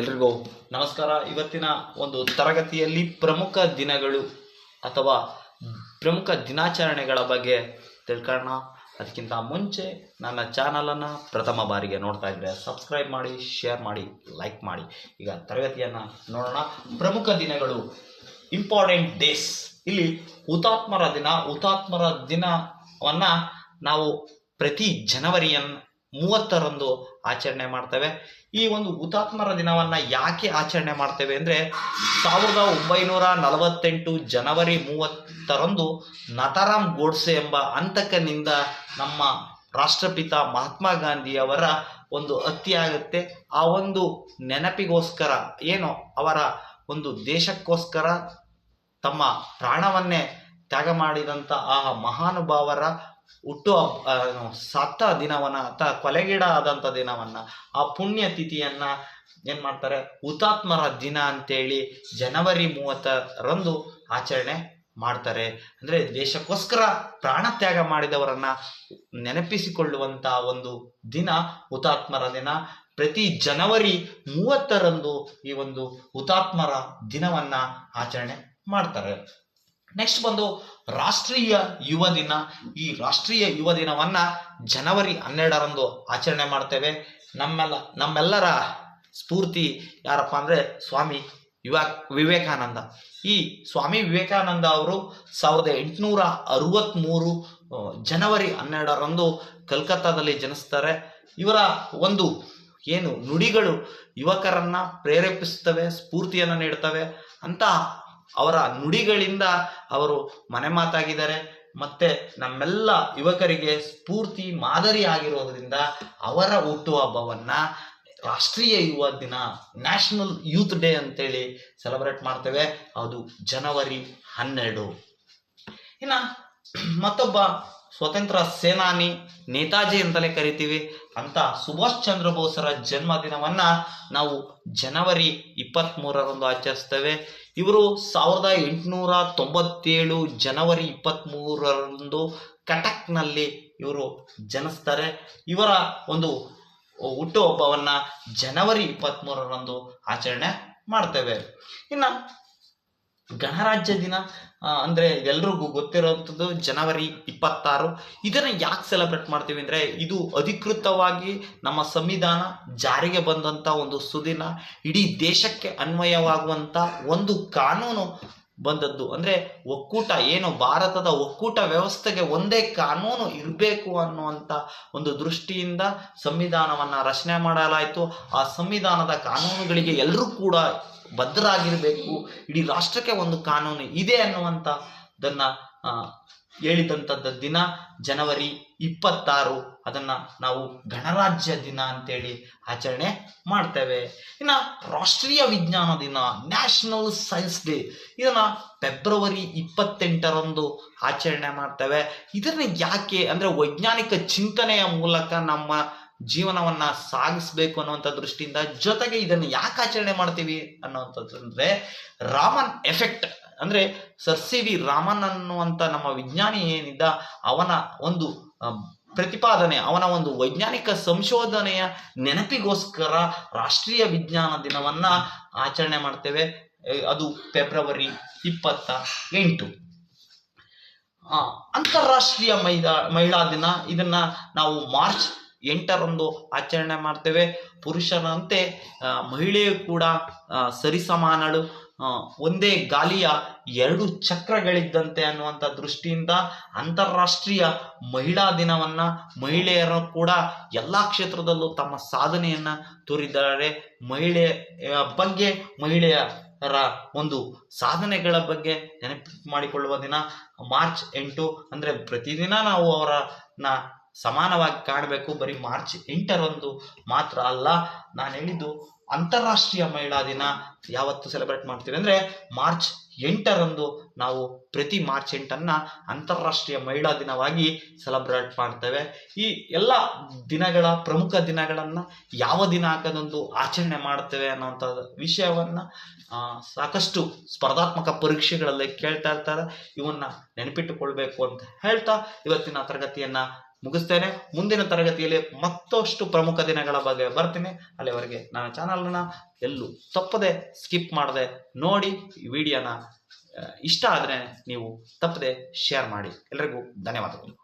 ಎಲ್ರಿಗೂ ನಮಸ್ಕಾರ. ಇವತ್ತಿನ ಒಂದು ತರಗತಿಯಲ್ಲಿ ಪ್ರಮುಖ ದಿನಗಳು ಅಥವಾ ಪ್ರಮುಖ ದಿನಾಚರಣೆಗಳ ಬಗ್ಗೆ ತಿಳ್ಕೊಳ್ಳೋಣ. ಅದಕ್ಕಿಂತ ಮುಂಚೆ ನನ್ನ ಚಾನಲನ್ನು ಪ್ರಥಮ ಬಾರಿಗೆ ನೋಡ್ತಾ ಇದ್ದರೆ ಸಬ್ಸ್ಕ್ರೈಬ್ ಮಾಡಿ ಶೇರ್ ಮಾಡಿ ಲೈಕ್ ಮಾಡಿ. ಈಗ ತರಗತಿಯನ್ನು ನೋಡೋಣ. ಪ್ರಮುಖ ದಿನಗಳು ಇಂಪಾರ್ಟೆಂಟ್ ಡೇಸ್ ಇಲ್ಲಿ ಹುತಾತ್ಮರ ದಿನ. ಹುತಾತ್ಮರ ದಿನವನ್ನು ನಾವು ಪ್ರತಿ ಜನವರಿಯನ್ ಮೂವತ್ತರಂದು ಆಚರಣೆ ಮಾಡ್ತೇವೆ. ಈ ಒಂದು ಹುತಾತ್ಮರ ದಿನವನ್ನ ಯಾಕೆ ಆಚರಣೆ ಮಾಡ್ತೇವೆ ಅಂದ್ರೆ ಸಾವಿರದ ಒಂಬೈನೂರ ನಲವತ್ತೆಂಟು ಜನವರಿ ಮೂವತ್ತರಂದು ನತಾರಾಮ್ ಗೋಡ್ಸೆ ಎಂಬ ಹಂತಕನಿಂದ ನಮ್ಮ ರಾಷ್ಟ್ರಪಿತ ಮಹಾತ್ಮ ಗಾಂಧಿಯವರ ಒಂದು ಹತ್ಯೆ ಆ ಒಂದು ನೆನಪಿಗೋಸ್ಕರ ಏನು ಅವರ ಒಂದು ದೇಶಕ್ಕೋಸ್ಕರ ತಮ್ಮ ಪ್ರಾಣವನ್ನೇ ತ್ಯಾಗ ಮಾಡಿದಂಥ ಆ ಮಹಾನುಭಾವರ ಹುಟ್ಟು ಸತ್ತ ದಿನವನ್ನ ಅತ ಕೊಲೆಗೀಡ ಆದಂಥ ದಿನವನ್ನ ಆ ಪುಣ್ಯ ತಿಥಿಯನ್ನ ಏನ್ ಮಾಡ್ತಾರೆ? ಹುತಾತ್ಮರ ದಿನ ಅಂತೇಳಿ ಜನವರಿ ಮೂವತ್ತರಂದು ಆಚರಣೆ ಮಾಡ್ತಾರೆ. ಅಂದ್ರೆ ದೇಶಕ್ಕೋಸ್ಕರ ಪ್ರಾಣ ತ್ಯಾಗ ಮಾಡಿದವರನ್ನ ನೆನಪಿಸಿಕೊಳ್ಳುವಂತ ಒಂದು ದಿನ ಹುತಾತ್ಮರ ದಿನ. ಪ್ರತಿ ಜನವರಿ ಮೂವತ್ತರಂದು ಈ ಒಂದು ಹುತಾತ್ಮರ ದಿನವನ್ನ ಆಚರಣೆ ಮಾಡ್ತಾರೆ. ನೆಕ್ಸ್ಟ್ ಬಂದು ರಾಷ್ಟ್ರೀಯ ಯುವ ದಿನ. ಈ ರಾಷ್ಟ್ರೀಯ ಯುವ ದಿನವನ್ನ ಜನವರಿ ಹನ್ನೆರಡರಂದು ಆಚರಣೆ ಮಾಡ್ತೇವೆ. ನಮ್ಮೆಲ್ಲ, ನಮ್ಮೆಲ್ಲರ ಸ್ಫೂರ್ತಿ ಯಾರಪ್ಪ ಅಂದ್ರೆ ಸ್ವಾಮಿ ಯುವ ವಿವೇಕಾನಂದ. ಈ ಸ್ವಾಮಿ ವಿವೇಕಾನಂದ ಅವರು ಸಾವಿರದ ಎಂಟುನೂರ ಅರವತ್ತ್ಮೂರು ಮೂರು ಜನವರಿ ಹನ್ನೆರಡರಂದು ಕಲ್ಕತ್ತಾದಲ್ಲಿ ಜನಿಸ್ತಾರೆ. ಇವರ ಒಂದು ಏನು ನುಡಿಗಳು ಯುವಕರನ್ನ ಪ್ರೇರೇಪಿಸ್ತವೆ, ಸ್ಫೂರ್ತಿಯನ್ನು ನೀಡ್ತವೆ. ಅಂತ ಅವರ ನುಡಿಗಳಿಂದ ಅವರು ಮನೆ ಮಾತಾಗಿದ್ದಾರೆ. ಮತ್ತೆ ನಮ್ಮೆಲ್ಲ ಯುವಕರಿಗೆ ಸ್ಫೂರ್ತಿ, ಮಾದರಿ ಆಗಿರೋದ್ರಿಂದ ಅವರ ಹುಟ್ಟುಹಬ್ಬವನ್ನ ರಾಷ್ಟ್ರೀಯ ಯುವ ದಿನ ನ್ಯಾಷನಲ್ ಯೂತ್ ಡೇ ಅಂತೇಳಿ ಸೆಲೆಬ್ರೇಟ್ ಮಾಡ್ತೇವೆ. ಅದು ಜನವರಿ ಹನ್ನೆರಡು. ಇನ್ನ ಮತ್ತೊಬ್ಬ ಸ್ವತಂತ್ರ ಸೇನಾನಿ ನೇತಾಜಿ ಅಂತಲೇ ಕರಿತೀವಿ. ಅಂತ ಸುಭಾಷ್ ಚಂದ್ರ ಬೋಸರ ಜನ್ಮದಿನವನ್ನ ನಾವು ಜನವರಿ ಇಪ್ಪತ್ತ್ ಮೂರರಂದು ಆಚರಿಸ್ತೇವೆ. ಇವರು ಸಾವಿರದ ಎಂಟುನೂರ ತೊಂಬತ್ತೇಳು ಜನವರಿ ಇಪ್ಪತ್ತ್ ಮೂರರಂದು ಕಟಕ್ನಲ್ಲಿ ಇವರು ಜನಿಸ್ತಾರೆ. ಇವರ ಒಂದು ಹುಟ್ಟುಹಬ್ಬವನ್ನ ಜನವರಿ ಇಪ್ಪತ್ತ್ ಮೂರರಂದು ಆಚರಣೆ ಮಾಡ್ತೇವೆ. ಇನ್ನ ಗಣರಾಜ್ಯ ದಿನ ಅಂದರೆ ಎಲ್ರಿಗೂ ಗೊತ್ತಿರೋಂಥದ್ದು ಜನವರಿ ಇಪ್ಪತ್ತಾರು. ಇದನ್ನು ಯಾಕೆ ಸೆಲೆಬ್ರೇಟ್ ಮಾಡ್ತೀವಿ ಅಂದರೆ, ಇದು ಅಧಿಕೃತವಾಗಿ ನಮ್ಮ ಸಂವಿಧಾನ ಜಾರಿಗೆ ಬಂದಂಥ ಒಂದು ಸುದಿನ, ಇಡೀ ದೇಶಕ್ಕೆ ಅನ್ವಯವಾಗುವಂಥ ಒಂದು ಕಾನೂನು ಬಂದದ್ದು. ಅಂದ್ರೆ ಒಕ್ಕೂಟ ಏನು ಭಾರತದ ಒಕ್ಕೂಟ ವ್ಯವಸ್ಥೆಗೆ ಒಂದೇ ಕಾನೂನು ಇರಬೇಕು ಅನ್ನುವಂಥ ಒಂದು ದೃಷ್ಟಿಯಿಂದ ಸಂವಿಧಾನವನ್ನ ರಚನೆ ಮಾಡಲಾಯಿತು. ಆ ಸಂವಿಧಾನದ ಕಾನೂನುಗಳಿಗೆ ಎಲ್ಲರೂ ಕೂಡ ಬದ್ಧರಾಗಿರಬೇಕು. ಇಡೀ ರಾಷ್ಟ್ರಕ್ಕೆ ಒಂದು ಕಾನೂನು ಇದೆ ಅನ್ನುವಂಥದ್ದನ್ನ ಆ, ಹೇಳಿದಂಥದ್ದು ದಿನ ಜನವರಿ ಇಪ್ಪತ್ತಾರು. ಅದನ್ನ ನಾವು ಗಣರಾಜ್ಯ ದಿನ ಅಂತೇಳಿ ಆಚರಣೆ ಮಾಡ್ತೇವೆ. ಇನ್ನ ರಾಷ್ಟ್ರೀಯ ವಿಜ್ಞಾನ ದಿನ ನ್ಯಾಷನಲ್ ಸೈನ್ಸ್ ಡೇ ಇದನ್ನ ಫೆಬ್ರವರಿ ಇಪ್ಪತ್ತೆಂಟರಂದು ಆಚರಣೆ ಮಾಡ್ತೇವೆ. ಇದನ್ನ ಯಾಕೆ ಅಂದ್ರೆ ವೈಜ್ಞಾನಿಕ ಚಿಂತನೆಯ ಮೂಲಕ ನಮ್ಮ ಜೀವನವನ್ನ ಸಾಗಿಸ್ಬೇಕು ಅನ್ನುವಂಥ ದೃಷ್ಟಿಯಿಂದ ಜೊತೆಗೆ ಇದನ್ನು ಯಾಕೆ ಆಚರಣೆ ಮಾಡ್ತೀವಿ ಅನ್ನುವಂಥದ್ದು ಅಂದ್ರೆ ರಾಮನ್ ಎಫೆಕ್ಟ್. ಅಂದ್ರೆ ಸರ್ ಸಿ ವಿ ರಾಮನ್ ಅನ್ನುವಂತ ನಮ್ಮ ವಿಜ್ಞಾನಿ ಏನಿದ್ದ, ಅವನ ಒಂದು ಪ್ರತಿಪಾದನೆ, ಅವನ ಒಂದು ವೈಜ್ಞಾನಿಕ ಸಂಶೋಧನೆಯ ನೆನಪಿಗೋಸ್ಕರ ರಾಷ್ಟ್ರೀಯ ವಿಜ್ಞಾನ ದಿನವನ್ನ ಆಚರಣೆ ಮಾಡ್ತೇವೆ. ಅದು ಫೆಬ್ರವರಿ ಇಪ್ಪತ್ತ ಎಂಟು ಅಂತಾರಾಷ್ಟ್ರೀಯ ಮಹಿಳಾ ಮಹಿಳಾ ದಿನ, ಇದನ್ನ ನಾವು ಮಾರ್ಚ್ ಎಂಟರಂದು ಆಚರಣೆ ಮಾಡ್ತೇವೆ. ಪುರುಷರಂತೆ ಮಹಿಳೆಯು ಕೂಡ ಸರಿಸಮಾನಳು. ಒಂದೇ ಗಾಲಿಯ ಎರಡು ಚಕ್ರಗಳಿದ್ದಂತೆ ಅನ್ನುವಂಥ ದೃಷ್ಟಿಯಿಂದ ಅಂತಾರಾಷ್ಟ್ರೀಯ ಮಹಿಳಾ ದಿನವನ್ನ ಮಹಿಳೆಯರು ಕೂಡ ಎಲ್ಲ ಕ್ಷೇತ್ರದಲ್ಲೂ ತಮ್ಮ ಸಾಧನೆಯನ್ನ ತೋರಿದ್ದಾರೆ. ಮಹಿಳೆಯ ಬಗ್ಗೆ ಮಹಿಳೆಯರ ಒಂದು ಸಾಧನೆಗಳ ಬಗ್ಗೆ ನೆನಪು ಮಾಡಿಕೊಳ್ಳುವ ದಿನ ಮಾರ್ಚ್ ಎಂಟು. ಅಂದ್ರೆ ಪ್ರತಿದಿನ ನಾವು ಅವರನ್ನ ಸಮಾನವಾಗಿ ಕಾಣಬೇಕು. ಬರೀ ಮಾರ್ಚ್ ಎಂಟರಂದು ಮಾತ್ರ ಅಲ್ಲ, ನಾನು ಹೇಳಿದ್ದು ಅಂತಾರಾಷ್ಟ್ರೀಯ ಮಹಿಳಾ ದಿನ ಯಾವತ್ತು ಸೆಲೆಬ್ರೇಟ್ ಮಾಡ್ತೀವಿ ಅಂದ್ರೆ ಮಾರ್ಚ್ ಎಂಟರಂದು ನಾವು ಪ್ರತಿ ಮಾರ್ಚ್ ಎಂಟನ್ನು ಅಂತಾರಾಷ್ಟ್ರೀಯ ಮಹಿಳಾ ದಿನವಾಗಿ ಸೆಲೆಬ್ರೇಟ್ ಮಾಡ್ತೇವೆ. ಈ ಎಲ್ಲ ದಿನಗಳ ಪ್ರಮುಖ ದಿನಗಳನ್ನ ಯಾವ ದಿನಾಂಕದಂದು ಆಚರಣೆ ಮಾಡ್ತೇವೆ ಅನ್ನುವಂಥ ವಿಷಯವನ್ನ ಸಾಕಷ್ಟು ಸ್ಪರ್ಧಾತ್ಮಕ ಪರೀಕ್ಷೆಗಳಲ್ಲಿ ಕೇಳ್ತಾ ಇರ್ತಾರೆ. ಇವನ್ನ ನೆನಪಿಟ್ಟುಕೊಳ್ಬೇಕು ಅಂತ ಹೇಳ್ತಾ ಇವತ್ತಿನ ತರಗತಿಯನ್ನ ಮುಗಿಸ್ತೇನೆ. ಮುಂದಿನ ತರಗತಿಯಲ್ಲಿ ಮತ್ತಷ್ಟು ಪ್ರಮುಖ ದಿನಗಳ ಬಗ್ಗೆ ಬರ್ತೀನಿ. ಅಲ್ಲಿವರೆಗೆ ನನ್ನ ಚಾನಲ್ನ ಎಲ್ಲೂ ತಪ್ಪದೆ ಸ್ಕಿಪ್ ಮಾಡದೆ ನೋಡಿ ವಿಡಿಯೋನ ಇಷ್ಟ ಆದರೆ ನೀವು ತಪ್ಪದೆ ಶೇರ್ ಮಾಡಿ. ಎಲ್ಲರಿಗೂ ಧನ್ಯವಾದಗಳು.